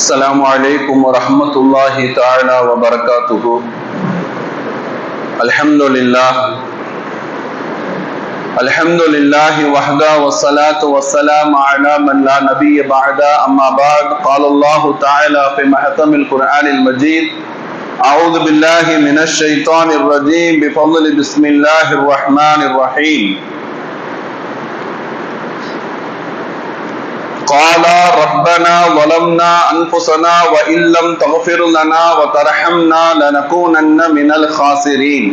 السلام علیکم ورحمۃ اللہ تعالی وبرکاتہ۔ الحمد للہ الحمد للہ وحدہ وسلاۃ وسلام علی من لا نبی بعد اما بعد، قال اللہ تعالی فی محتم القرآن المجید اعوذ باللہ من الشیطان الرجیم، بفضل بسم اللہ الرحمن الرحیم۔ قال ربنا ظلمنا أنفسنا وإن لم تغفر لنا وترحمنا لنكونن من الخاسرين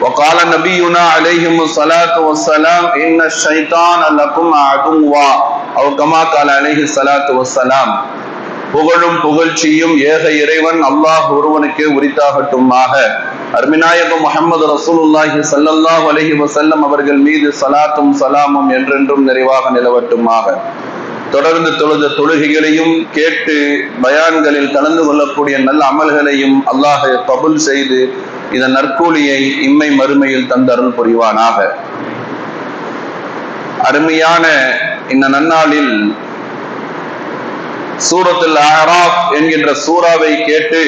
وقال نبينا عليهم الصلاة والسلام إن الشيطان لكم عدوا أو كما قال عليه الصلاة والسلام புகழும் புகழ்ச்சியும் ஏக இறைவன் அல்லாஹ் ஒருவனுக்கு உரித்தாகட்டுமாக அருமிநாயகம் முகமது ரசூலுல்லாஹி சல்லல்லாஹ் அலஹி வசல்லம் அவர்கள் மீது சலாத்தும் சலாமும் என்றென்றும் நிறைவாக நிலவட்டுமாக. தொடர்ந்து தொழுத தொழுகைகளையும் கேட்டு பயான்களில் கலந்து கொள்ளக்கூடிய நல்ல அமல்களையும் அல்லாஹ் கபுல் செய்து இதன் நற்கூலியை இம்மை மறுமையில் தந்தருள் புரிவானாக. அருமையான இந்த நன்னாளில் சூரத்தில் ஆராப் என்கின்ற சூறாவை கேட்டு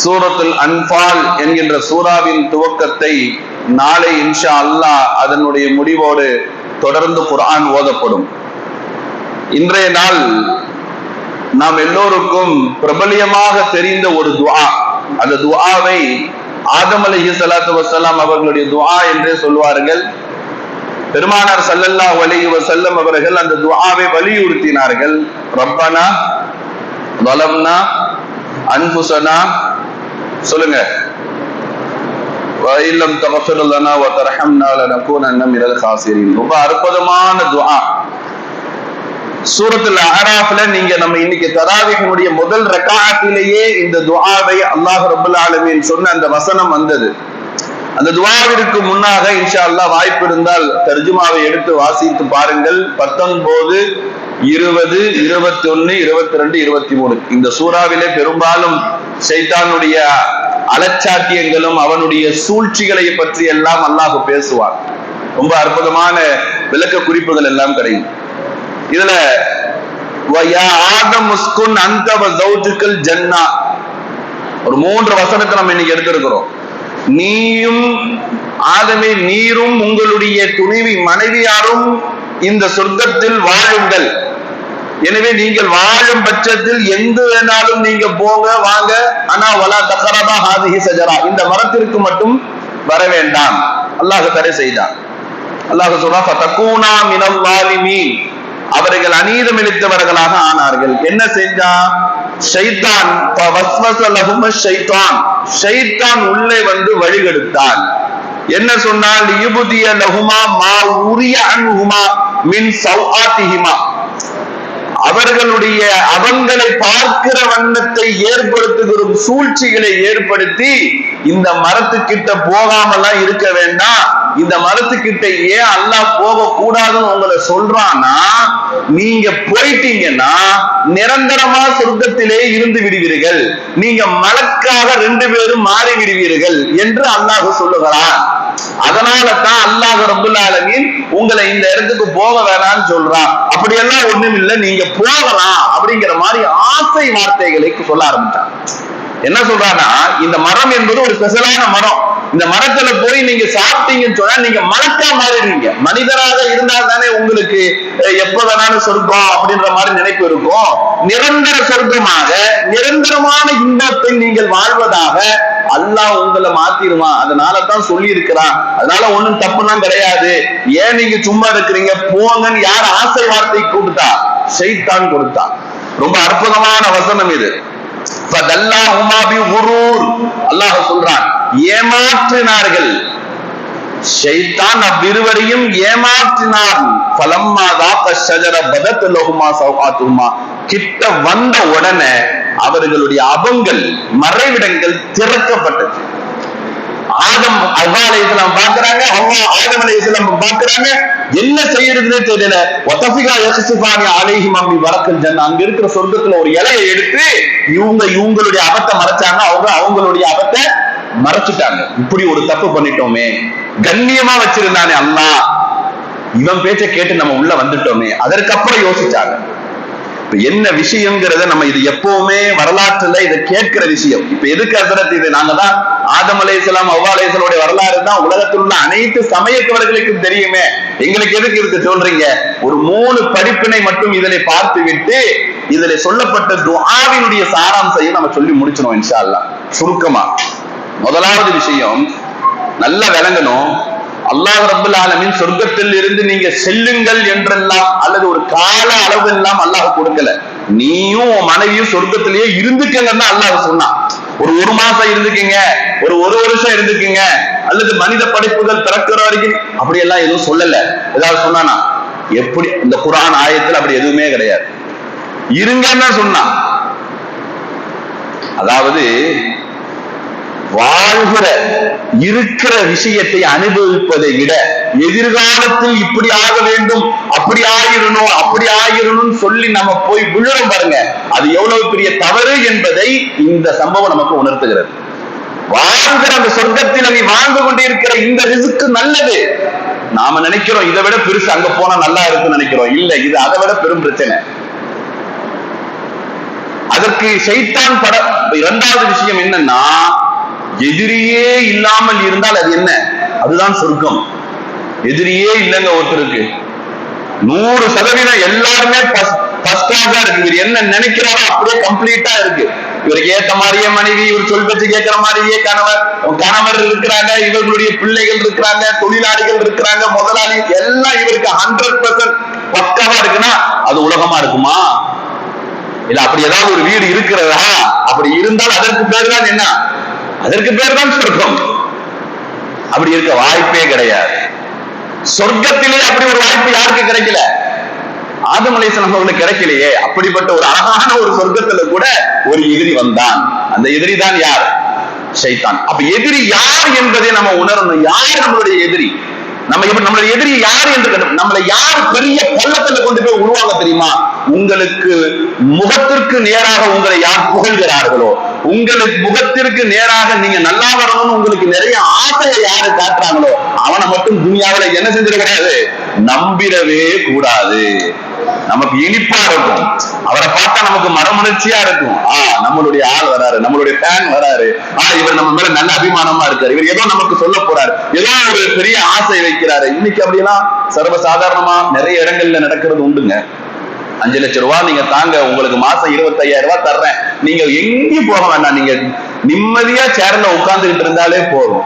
சூரத்துல் அன்பால் என்கின்ற சூறாவின் துவக்கத்தை நாளை இன்ஷா அல்லாஹ் அதனுடைய முடிவோடு தொடர்ந்து குரான் ஓதப்படும். இன்றைய நாள் நாம் எல்லோருக்கும் பிரபலியமாக தெரிந்த ஒரு துவா அந்த துவாவை ஆதம் அலைஹி சலாத்து வசலாம் அவர்களுடைய துவா என்றே சொல்வார்கள். பெருமானார் சல்லல்லா அலைஹி வசல்லம் அவர்கள் அந்த துவாவை வலியுறுத்தினார்கள். ரப்பனா வலம்னா அன்புசனா சொல்லுங்க. வயலம் தகஃபிர் லனா வ தர்ஹம்னா லனகூனன்ன மினல் காசிரின். ரொம்ப அற்புதமான துஆ. சூரத்துல அஹராஃப்ல நீங்க நம்ம இன்னைக்கு தராவிகனுடைய முதல் ரக்காத்திலேயே இந்த துஆவை அல்லாஹ் ரபுல் ஆலமீன் சொன்ன அந்த வசனம் வந்தது. அந்த துவாவிற்கு முன்னாக இன்ஷா அல்லாஹ் வாய்ப்பு இருந்தால் தர்ஜுமாவை எடுத்து வாசித்து பாருங்கள். பத்தொன்பது இருபது இருபத்தி ஒன்னு இருபத்தி ரெண்டு இருபத்தி மூணு இந்த சூறாவிலே பெரும்பாலும் சைத்தானுடைய அலச்சாட்டியங்களும் அவனுடைய சூழ்ச்சிகளை பற்றி எல்லாம் அல்லாஹ் பேசுவான். ரொம்ப அற்புதமான விளக்க குறிப்புகள் எல்லாம் கிடைக்கும் இதுல ஆதம் முஸ்குன் ஜன்னா. ஒரு மூன்று வசனத்தை நம்ம இன்னைக்கு எடுத்திருக்கிறோம். நீயும் ஆதமே நீரும் உங்களுடைய துணைவி மனைவியாரும் இந்த சொர்க்கத்தில் வாழுங்கள். எனவே நீங்கள் வாழும் பட்சத்தில் எங்கு வேணாலும் நீங்க போங்க வாங்க. ஆனா வலா தக்கரதா ஹாதிஹி சஜரா. இந்த மரத்திற்கு மட்டும் வர வேண்டாம். அல்லாஹ் தடை செய்தான். அல்லாஹ் சொல்றா தக்கூனா மினல் அவர்கள் அநீதம் இழித்தவர்களாக ஆனார்கள். என்ன செஞ்சா ஷைத்தான் ஷைத்தான். ஷைத்தான் உள்ளே வந்து வழிகெடுத்தான். என்ன சொன்னால் யுபுதிய லகுமா மா உரிய அன்ஹுமா மின் சௌஆத்திஹிமா. அவர்களுடைய அவங்களை பார்க்கிற வண்ணத்தை ஏற்படுத்துகிற சூழ்ச்சிகளை ஏற்படுத்தி இந்த மரத்துக்கிட்ட போகாமலாம் இருக்க வேண்டாம். இந்த மரத்துக்கிட்ட ஏன் அல்லாஹ் போக கூடாதுன்னு உங்களை சொல்றான்னா நீங்க போயிட்டீங்கன்னா நிரந்தரமா சொர்க்கத்திலே இருந்து விடுவீர்கள். நீங்க மலக்காக ரெண்டு பேரும் மாறி விடுவீர்கள் என்று அல்லாஹ் சொல்லுகிறான். அதனால தான் அல்லாஹ் ரபுல்லாலமின் உங்களை இந்த இடத்துக்கு போக வேணாம்னு சொல்றான். அப்படியெல்லாம் ஒண்ணும் இல்லை நீங்க போகலாம் அப்படிங்கிற மாதிரி ஆசை வார்த்தைகளை சொல்ல ஆரம்பிச்சான். என்ன சொல்றான்னா இந்த மரம் என்பது ஒரு ஸ்பெஷலான மரம். இந்த மரத்துல போய் நீங்க சாப்பிட்டீங்கன்னு சொன்னா நீங்க மலக்கா மாறிடுவீங்க. மனிதராக இருந்தால் தானே உங்களுக்கு எப்ப வேணாலும் சொர்க்கம் அப்படின்ற மாதிரி நினைப்பு இருக்கும். நிரந்தர சொர்க்கமாக நிரந்தரமான இன்பத்தை நீங்கள் வாழ்வதாக அல்லாஹ் உங்களை மாத்திருவான் அதனால தான் சொல்லி இருக்கிறான் அதனால ஒண்ணும் தப்புலாம் கிடையாது. ஏன் நீங்க சும்மா இருக்கிறீங்க? போங்கன்னு யார் ஆசை வார்த்தை கொடுத்தா செய்தான் கொடுத்தா ரொம்ப அற்புதமான வசனம் இது. அல்லாஹ் சொல்றான் ஏமாற்றினார்கள். ஷைத்தான் அவ்விருவரையும் ஏமாற்றினார். ஷஜர பதத் லகுமா சௌகாத்துமா கிட்ட வந்த உடனே அவர்களுடைய அபங்கள் மறைவிடங்கள் திறக்கப்பட்டது. ஆதம் அவ்வா அலைஹிஸ்ஸலாம் பாக்குறாங்க அவ்வா ஆதம் பாக்குறாங்க என்ன செய்யறதுன்னு தெரியல. ஒத்தபிகா யக்ஸிஃபானி அலேஹி மம்மி வரக்கல் ஜன்ன அங்க இருக்கிற சொர்க்கத்துல ஒரு இலையை எடுத்து இவங்க இவங்களுடைய அபத்தை மறைச்சாங்க. அவங்க அவங்களுடைய அபத்தை மறைச்சிட்டாங்க. இப்படி ஒரு தப்பு பண்ணிட்டோமே. கண்ணியமா வச்சிருந்தானே அண்ணா இவன் பேச்ச கேட்டு நம்ம உள்ள வந்துட்டோமே. அதற்கப்புறம் யோசிச்சாங்க. என்ன விஷயங்கிறத நம்ம இது எப்பவுமே வரலாற்றுல இதை கேட்கிற விஷயம். இப்ப எதுக்கு அசரத் இது? நாங்க தான் ஆதம் அலையாம் அவ்வா அலையாமுடைய வரலாறு தான் உலகத்தில் உள்ள அனைத்து சமயத்தவர்களுக்கும் தெரியுமே. எங்களுக்கு எதுக்கு இருக்கு சொல்றீங்க? ஒரு மூணு படிப்பினை மட்டும் இதனை பார்த்து விட்டு இதுல சொல்லப்பட்ட துஆவினுடைய சாராம்சையும் நம்ம சொல்லி முடிச்சிடும் இன்ஷா அல்லா சுருக்கமா. முதலாவது விஷயம் நல்லா விளங்கணும். அல்லாஹ் ரபுல் ஆலமின் சொர்க்கத்தில் இருந்து நீங்க செல்லுங்கள் என்றெல்லாம் அல்லது ஒரு கால அளவு எல்லாம் அல்லாஹ் கொடுக்கல. நீயும் உன் மனைவியும் சொர்க்கத்திலேயே இருந்துக்கங்கன்னு அல்லாஹ் சொன்னான். ஒரு ஒரு மாசம் இருந்துக்கீங்க ஒரு ஒரு வருஷம் இருந்துக்கீங்க அல்லது மனித படைப்புகள் பிறக்கிற வரைக்கும் அப்படி எல்லாம் எதுவும் சொல்லல. ஏதாவது சொன்னானா? எப்படி? இந்த குரான் ஆயத்தில் அப்படி எதுவுமே கிடையாது. இருங்கன்னா சொன்னான். அதாவது வாழ்கிற இருக்கிற விஷயத்தை அனுபவிப்பதை விட எதிர்காலத்தில் இப்படி ஆக வேண்டும் அப்படி ஆயிரணும் அப்படி ஆயிரணும் சொல்லி நம்ம போய் விழுறோம் பாருங்க. அது எவ்வளவு பெரிய தவறு என்பதை இந்த சம்பவம் நமக்கு உணர்த்துகிறது. வாழ்கிற அந்த சொர்க்கத்தில் நீ வாழ்ந்து கொண்டிருக்கிற இந்த ரிசுக்கு நல்லது. நாம நினைக்கிறோம் இதை விட பெருசு அங்க போனா நல்லா இருக்குன்னு நினைக்கிறோம். இல்ல இது அதை விட பெரும் பிரச்சனை. அதற்கு சைத்தான் பட இரண்டாவது விஷயம் என்னன்னா எதிரியே இல்லாமல் இருந்தால் அது என்ன? அதுதான் சொர்க்கம். எதிரியே இல்லைங்க ஒருத்தருக்கு. நூறு சதவீதம் எல்லாருமே இருக்கு. இவர் என்ன நினைக்கிறாரோ அப்படியே கம்ப்ளீட்டா இருக்கு. இவருக்கு ஏத்த மாதிரியே மனைவி இவர் சொல் பேச்சு கேட்கிற மாதிரியே கணவர் கணவர் இருக்கிறாங்க இவர்களுடைய பிள்ளைகள் இருக்கிறாங்க தொழிலாளிகள் இருக்கிறாங்க முதலாளி எல்லாம் இவருக்கு ஹண்ட்ரட் பர்சன்ட் பக்காவா இருக்குன்னா அது உலகமா இருக்குமா? இல்ல அப்படி ஏதாவது ஒரு வீடு இருக்கிறதா? அப்படி இருந்தால் அதற்கு பேர் தான் என்ன? அதற்கு பேர் தான் சொர்க்கம். அப்படி இருக்க வாய்ப்பே கிடையாது. சொர்க்கத்திலே அப்படி ஒரு வாய்ப்பு யாருக்கு கிடைக்கல? ஆதம் அலைசலம் அவர்களுக்கு கிடைக்கலையே. அப்படிப்பட்ட ஒரு அழகான ஒரு சொர்க்கத்துல கூட ஒரு எதிரி வந்தான். அந்த எதிரி தான் யார்? சைத்தான். அப்ப எதிரி யார் என்பதை நம்ம உணரணும். யார் நம்மளுடைய எதிரி? நம்ம இப்ப நம்மளுடைய எதிரி யார் என்று கண்டு- நம்மளை யார் பெரிய பள்ளத்துல கொண்டு போய் உருவாங்க தெரியுமா? உங்களுக்கு முகத்திற்கு நேராக உங்களை யார் புகழ்கிறார்களோ உங்களுக்கு முகத்திற்கு நேராக நீங்க நல்லா வரணும்னு உங்களுக்கு நிறைய ஆசையை யாரு காட்டுறாங்களோ அவனை மட்டும் துணியாவில என்ன செஞ்சிட கிடையாது நம்பிடவே கூடாது. நமக்கு இனிப்பா இருக்கும். அவரை பார்த்தா நமக்கு மரமலர்ச்சியா இருக்கும். ஆ நம்மளுடைய ஆள் வராரு நம்மளுடைய ஃபேன் வராரு. ஆ இவர் நம்ம மேல நல்ல அபிமானமா இருக்காரு. இவர் ஏதோ நமக்கு சொல்ல போறாரு. ஏதோ ஒரு பெரிய ஆசை வைக்கிறாரு. இன்னைக்கு அப்படியெல்லாம் சர்வசாதாரணமா நிறைய இடங்கள்ல நடக்கிறது உண்டுங்க. அஞ்சு லட்சம் ரூபாய் நீங்க தாங்க உங்களுக்கு மாசம் இருபத்தையாயிரம் ரூபாய் தர்றேன். நீங்க எங்கேயும் போக வேண்டாம். நீங்க நிம்மதியா சேர்ல உட்கார்ந்துகிட்டு இருந்தாலே போதும்.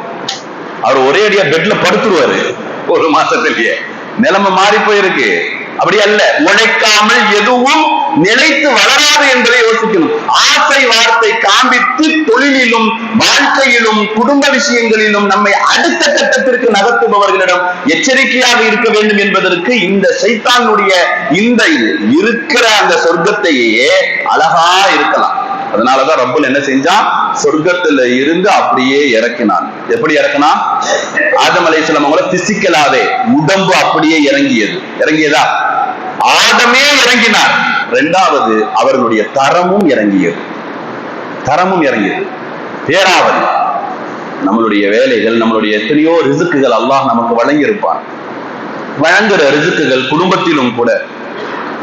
அவர் ஒரே அடியா பெட்ல படுத்துருவாரு. ஒரு மாசத்திலேயே. நிலைமை மாறி போயிருக்கு. அப்படி அல்ல. உழைக்காமல் எதுவும் நிலைத்து வளராது என்பதை யோசிக்கணும். ஆசை வார்த்தை காண்பித்து தொழிலிலும் வாழ்க்கையிலும் குடும்ப விஷயங்களிலும் நம்மை அடுத்த கட்டத்திற்கு நகர்த்துபவர்களிடம் எச்சரிக்கையாக இருக்க வேண்டும் என்பதற்கு இந்த சைத்தானுடைய இந்த இருக்கிற அந்த சொர்க்கத்தையே அழகா இருக்கலாம். அதனாலதான் ரப்பல் என்ன செஞ்சான்? சொர்க்கத்துல இருந்து அப்படியே இறக்கினான். எப்படி இறக்கினான் ஆதம் அலைஹிஸ்ஸலாம் அவங்கள பிசிக்கலாவே. உடம்பு அப்படியே இறங்கியது. இறங்கியதா? ஆதமே இறங்கினார். ரெண்டாவது அவர்களுடைய தரமும் இறங்கியது. தரமும் இறங்கியது. பேராவது நம்மளுடைய வேலைகள் நம்மளுடைய எத்தனையோ ரிசுக்குகள் அல்லாஹ் நமக்கு வழங்கியிருப்பான். வழங்குற ரிசுக்குகள் குடும்பத்திலும் கூட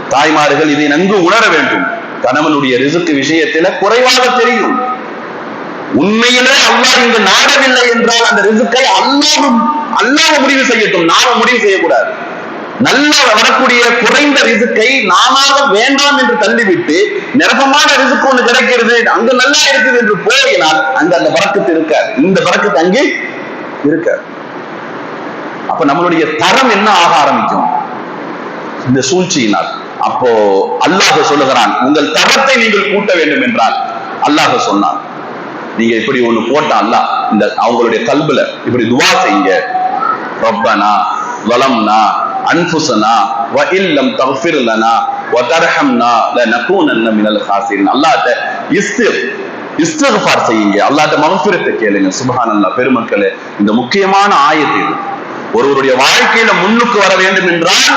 தாய்மார்கள் இதை நன்கு உணர வேண்டும். கணவனுடைய ரிசுக்கு விஷயத்தில குறைவாக தெரியும். உண்மையில அல்லாஹ் இங்கு நாடவில்லை என்றால் அந்த ரிசுக்கை அல்லாவும் அல்லாஹ் முடிவு செய்யட்டும். நாம முடிவு செய்யக்கூடாது. நல்ல வரக்கூடிய குறைந்த ரிசுக்கை நாமாக வேண்டாம் என்று தள்ளிவிட்டு நிரப்பமான ரிசுக்கு ஒண்ணு கிடைக்கிறது அங்கு நல்லா இருக்குது என்று போயினால் அங்கு அந்த பறக்கத்து இருக்காது. இந்த பறக்கத்து அங்கே இருக்காது. அப்ப நம்மளுடைய தரம் என்ன ஆக ஆரம்பிக்கும்? இந்த சூழ்ச்சியினால். அப்போ அல்லாஹ் சொல்லுகிறான் உங்கள் தரத்தை நீங்கள் கூட்ட வேண்டும் என்றால் அல்லாஹ் சொன்னான். நீங்க இப்படி ஒண்ணு போட்டா இந்த அவங்களுடைய கல்புல இப்படி துவா செய்யுங்க. ரப்பனா வலம்னா அன்புசனா வ இல்லம் தஃபிர் லனா வ தர்ஹம்னா லனகூனன்ன மினல் ஹாசிரின். அல்லாஹ்ட்ட இஸ்திர் இஸ்திக்ஃபார் செய்யுங்க. அல்லாஹ்ட்ட மகஃபிரத்தை கேளுங்க. சுபஹானல்லாஹ் பெருமக்களே இந்த முக்கியமான ஆயத்து இது. ஒருவருடைய வாழ்க்கையில முன்னுக்கு வர வேண்டும் என்றால்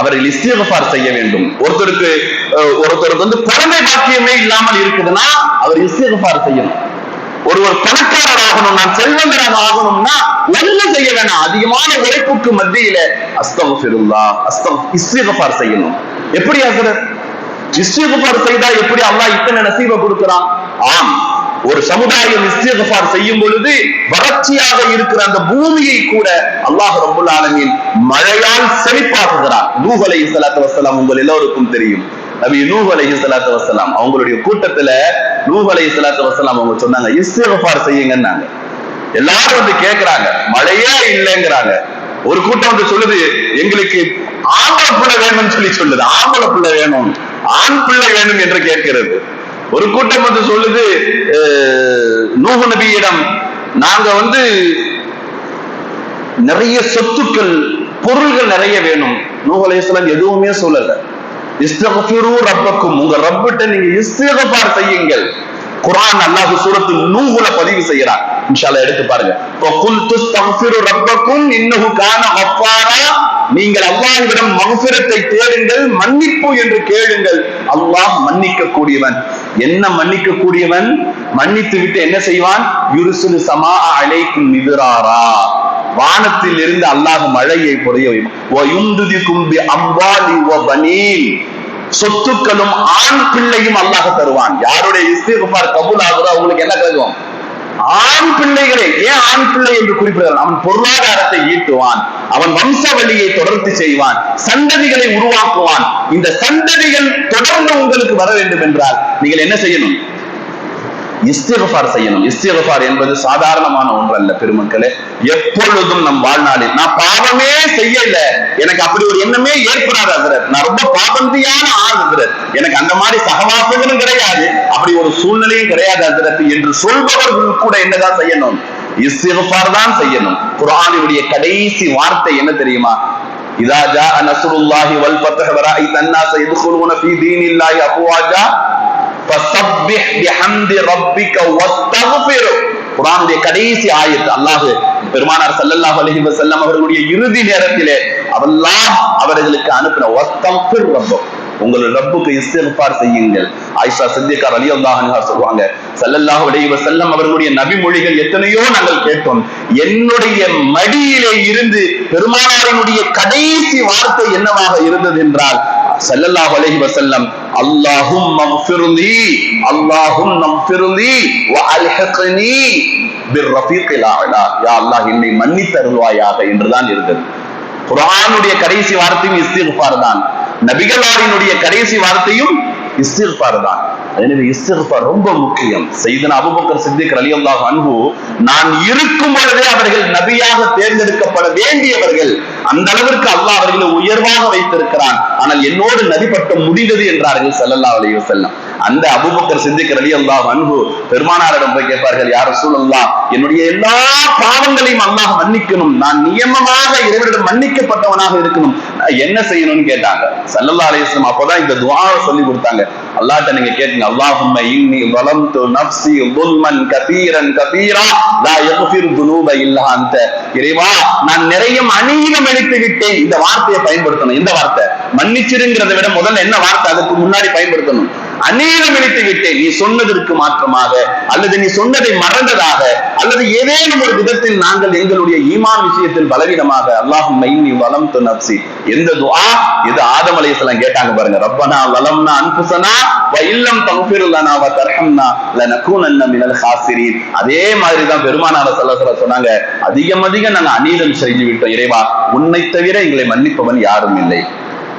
அவர்கள் இஸ்திகபார் செய்ய வேண்டும். ஒருத்தருக்கு ஒருத்தருக்கு வந்து குழந்தை பாக்கியமே இல்லாமல் இருக்குதுன்னா அவர் இஸ்திகபார் செய்யணும். ஒருவர் பணக்காரர் ஆகணும் நான் செல்வந்தராக ஆகணும்னா ஒண்ணும் செய்ய வேணாம்? அதிகமான உழைப்புக்கு மத்தியில அஸ்தம் பெருந்தா அஸ்தம் இஸ்திகபார் செய்யணும். எப்படி ஆகிறது இஸ்திகபார் செய்தா எப்படி அல்லாஹ் இத்தனை நசீவை கொடுக்கிறான்? ஆம். ஒரு சமுதாயம் இஸ்திகுபார் செய்யும் பொழுது வறட்சியாக இருக்கிற அந்த பூமியை கூட அல்லாஹ் ரபுல் ஆலமின் மழையால் செழிப்பாக்குகிறார். நூஹ் சலாத்து வசலாம் உங்கள் எல்லோருக்கும் தெரியும். நபி நூஹ் அலை சலாத்து வசலாம் அவங்களுடைய கூட்டத்துல நூஹ் சலாத்து வசல்லாம் அவங்க சொன்னாங்க இஸ்திகுபார் செய்யுங்கன்னாங்க. எல்லாரும் வந்து கேக்குறாங்க மழையே இல்லைங்கிறாங்க. ஒரு கூட்டம் வந்து சொல்லுது எங்களுக்கு ஆம்பளை பிள்ளை வேணும்னு சொல்லி சொல்லுது ஆம்பளை பிள்ளை வேணும் ஆண் பிள்ளை வேணும் என்று கேட்கிறது. ஒரு கூட்டம் வந்து சொல்லுது அஹ், நபியிடம் நாங்க வந்து நிறைய சொத்துக்கள் பொருள்கள் நிறைய வேணும். நூஹ் எதுவுமே சொல்லல. இஸ்தகஃபிரு ரப்பக்கும் உங்க ரப்பிட்ட நீங்க இஸ்திகபார் செய்யுங்கள். குரான் அல்லாஹ் சூரத்து நூஹுல பதிவு செய்யறான் இன்ஷால்லா எடுத்து பாருங்க. ஃபகுல் துஸ்தக்ஃபிரு ரப்பக்கும் இன்னஹு கான கஃபாரா நீங்கள் அல்லாஹ்விடம் மகஃபிரத்தை தேடுங்கள் மன்னிப்பு என்று கேளுங்கள். அல்லாஹ் மன்னிக்க கூடியவன் என்ன மன்னிக்க கூடியவன் மன்னித்து விட்டு என்ன செய்வான்? யுருசுலு சமா அழைக்கும் மிதுராரா. வானத்தில் இருந்து அல்லாஹ் மழையை பொழிய வைக்கும் அம்பாலி பனீன். சொத்துக்களும் ஆண் பிள்ளையும் அல்லாஹ் தருவான். யாருடைய இஸ்திகுபார் கபூல் ஆகுதோ அவங்களுக்கு என்ன கிடைக்கும் ஆண் பிள்ளைகளை ஏன் ஆண் பிள்ளை என்று குறிப்பிடுகிறார் அவன் பொருளாதாரத்தை ஈட்டுவான். அவன் வம்சவழியை தொடர்ந்து செய்வான். சந்ததிகளை உருவாக்குவான். இந்த சந்ததிகள் தொடர்ந்து உங்களுக்கு வர வேண்டும் என்றால் நீங்கள் என்ன செய்யணும்? இஸ்திகஃபார் செய்யணும். இஸ்திகஃபார் என்பது சாதாரணமான ஒன்று அல்ல பெருமக்களே. எப்பொழுதும் நம் வாழ்நாளில் நான் பாவமே செய்யல. எனக்கு அப்படி ஒரு எண்ணமே ஏற்படாது ஹசரத். நான் ரொம்ப பாபந்தியான ஆள் ஹசரத். எனக்கு அந்த மாதிரி சகவாசங்களும் கிடையாது. அப்படி ஒரு சூழ்நிலையும் கிடையாது ஹசரத். என்று சொல்பவர்கள் கூட என்னதான் செய்யணும்? இஸ்திகஃபார் தான் செய்யணும். குரானுடைய கடைசி வார்த்தை என்ன தெரியுமா? இதா ஜா நஸ்ருல்லாஹி வல் ஃபத்ஹு வ ரஅய்த அன்-நாஸ ஃபீ தீனில்லாஹி அஃப்வாஜா குரானுடைய கடைசி ஆயத்து அல்லாஹு பெருமானார் சல்லல்லாஹு அலஹி வசல்லம் அவர்களுடைய இறுதி நேரத்திலே அவெல்லாம் அவர்களுக்கு அனுப்பின ஒத்தம் ரப்பம் உங்கள் ரப்புக்கு இஸ்திஃபார் செய்யுங்கள். ஆயிஷா சித்திகா அலி அன்ஹா சொல்வாங்க ஸல்லல்லாஹு அலைஹி அவர்களுடைய நபி மொழிகள் எத்தனையோ நாங்கள் கேட்டோம். என்னுடைய மடியிலே இருந்து பெருமானாரினுடைய கடைசி வார்த்தை என்னவாக இருந்தது என்றால் செல்லல்லாஹ் அலைஹி செல்லம் அல்லாஹும் மக்ஃபிர்லி அல்லாஹும் நம் வ அல்ஹிக்னி பிர்ரஃபீகில் அலா. யா அல்லாஹ் என்னை மன்னித்தருள்வாயாக என்றுதான் இருந்தது. குரானுடைய கடைசி வார்த்தையும் இஸ்திஃபார் தான். நபிகளாரினுடைய கடைசி வார்த்தையும் இஸ்திர்பார் தான். எனவே இஸ்திர்பார் ரொம்ப முக்கியம். செய்தன அபுபக்கர் சித்திக் ரலியல்லாஹு அன்பு நான் இருக்கும் பொழுதே அவர்கள் நபியாக தேர்ந்தெடுக்கப்பட வேண்டியவர்கள். அந்த அளவிற்கு அல்லாஹ் அவர்களை உயர்வாக வைத்திருக்கிறான். ஆனால் என்னோடு நதிப்பட்டம் முடிந்தது என்றார்கள் செல்லல்லா அலைஹி செல்லம் அந்த அபுபக்கர் சிந்திக்கிற அலி அல்லாஹ் அன்பு பெருமானாரிடம் போய் கேட்பார்கள் யார் சூழல்லாம் என்னுடைய எல்லா பாவங்களையும் அல்லாஹ் மன்னிக்கணும். நான் நியமமாக இறைவனிடம் மன்னிக்கப்பட்டவனாக இருக்கணும். என்ன செய்யணும்னு கேட்டாங்க. சல்லல்லா அலிஸ்லாம் அப்பதான் இந்த துவாவை சொல்லி கொடுத்தாங்க. அல்லாட்ட நீங்க கேட்டீங்க. அல்லாஹும்ம இன்னி வலம்து நப்சி துல்மன் கபீரன் கபீரா லா யக்ஃபிர் துனூப இல்லா அந்த இறைவா நான் நிறைய அநீதம் எடுத்து விட்டேன். இந்த வார்த்தையை பயன்படுத்தணும். இந்த வார்த்தை? மன்னிச்சிருங்கிறத விட முதல்ல என்ன வார்த்தை? அதுக்கு முன்னாடி பயன்படுத்தணும். அநேகம் இழைத்து விட்டேன். நீ சொன்னதற்கு மாற்றமாக அல்லது நீ சொன்னதை மறந்ததாக அல்லது ஏதேனும் ஒரு விதத்தில் நாங்கள் எங்களுடைய ஈமான் விஷயத்தில் பலவீனமாக அல்லாஹும் மைனி வலம் நப்சி எந்த துவா இது ஆதம் அலைஹிஸ்ஸலாம் கேட்டாங்க பாருங்க. ரப்பனா வலம்னா அன்புசனா வ இல்லம் தக்ஃபிர் லனா வ தர்ஹம்னா லனகூனன்ன மினல் ஹாசிரீன் அதே மாதிரி தான் பெருமானார் ஸல்லல்லாஹு அலைஹி சொன்னாங்க. அதிகம் அதிகம் நாங்க அநீதம் செஞ்சு விட்டோம் இறைவா. உன்னை தவிர எங்களை மன்னிப்பவன் யாரும் இல்லை.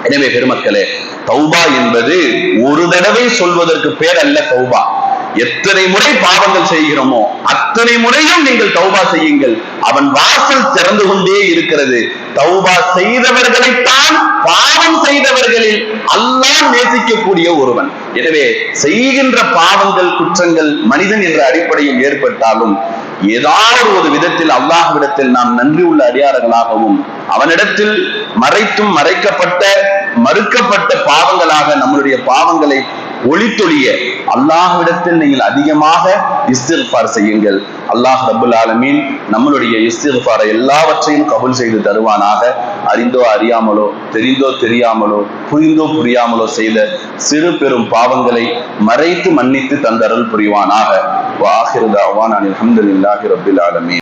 எனவே பெருமக்களே தௌபா என்பது ஒரு தடவை சொல்வதற்கு பேர் அல்ல தௌபா. எத்தனை முறை பாவங்கள் செய்கிறோமோ அத்தனை முறையும் நீங்கள் தௌபா செய்யுங்கள். அவன் வாசல் திறந்து கொண்டே இருக்கிறது. தௌபா செய்தவர்களைத்தான் பாவம் செய்தவர்களில் அல்லாஹ் நேசிக்கக்கூடிய ஒருவன். எனவே செய்கின்ற பாவங்கள் குற்றங்கள் மனிதன் என்ற அடிப்படையில் ஏற்பட்டாலும் ஏதாவது ஒரு விதத்தில் அல்லாஹ்விடத்தில் நாம் நன்றி உள்ள அடியார்களாகவும் அவனிடத்தில் மறைத்தும் மறைக்கப்பட்ட மறுக்கப்பட்ட பாவங்களாக நம்மளுடைய பாவங்களை ஒளித்தொழிய அல்லாஹ்விடத்தில் நீங்கள் அதிகமாக இஸ்திர்பார் செய்யுங்கள். அல்லாஹ் ரபுல் ஆலமீன் நம்மளுடைய இஸ்திர்பாரை எல்லாவற்றையும் கபுல் செய்து தருவானாக. அறிந்தோ அறியாமலோ தெரிந்தோ தெரியாமலோ புரிந்தோ புரியாமலோ செய்த சிறு பெரும் பாவங்களை மறைத்து மன்னித்து தந்தரல் புரிவானாக. வாஹிருதாவான் அல்ஹம்துலில்லாஹி ரபுல் ஆலமீன்.